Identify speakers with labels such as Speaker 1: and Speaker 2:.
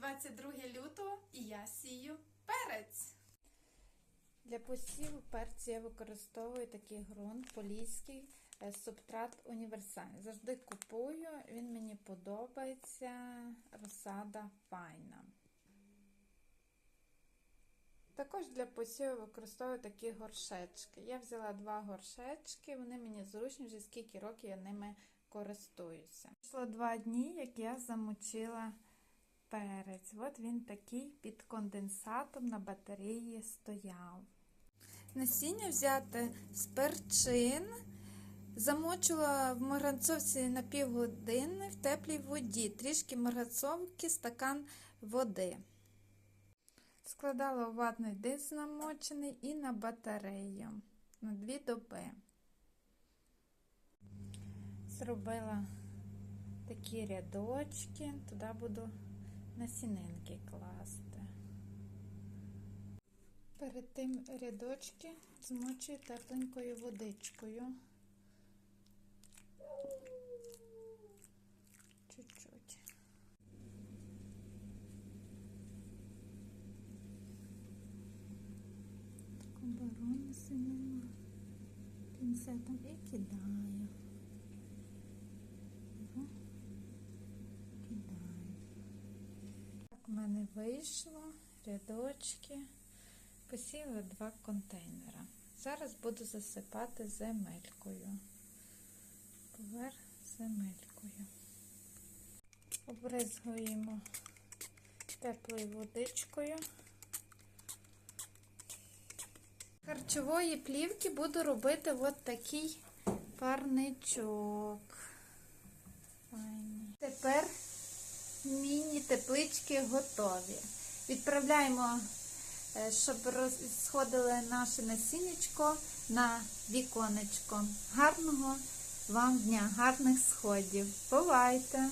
Speaker 1: 22 лютого і я сію перець.
Speaker 2: Для посіву перцю я використовую такий ґрунт поліський е, субтрат універсальний. Завжди купую, він мені подобається, розсада файна. Також для посіву використовую такі горшечки. Я взяла два горшечки, вони мені зручні, вже скільки років я ними користуюся. Пішло два дні, як я замочила перець. От він такий під конденсатом на батареї стояв. Насіння взяти з перчин. Замочила в марганцовці на півгодини в теплій воді, трішки марганцовки, стакан води. Складала у ватний диск намочений і на батарею на дві доби. Зробила такі рядочки, туди буду насінинки класти. Перед тим рядочки змочую тепленькою водичкою. Чуть-чуть. Таку беру пінцетом і кидаю. Беру, кидаю. Так в мене вийшло рядочки. Посіяла два контейнера. Зараз буду засипати земелькою. Поверх земелькою. Обризгуємо теплою водичкою. Харчової плівки буду робити от такий парничок. Файний. Міні-теплички готові. Відправляємо Е, щоб розсходили наше насіннячко на віконечко. Гарного вам дня, гарних сходів. Бувайте!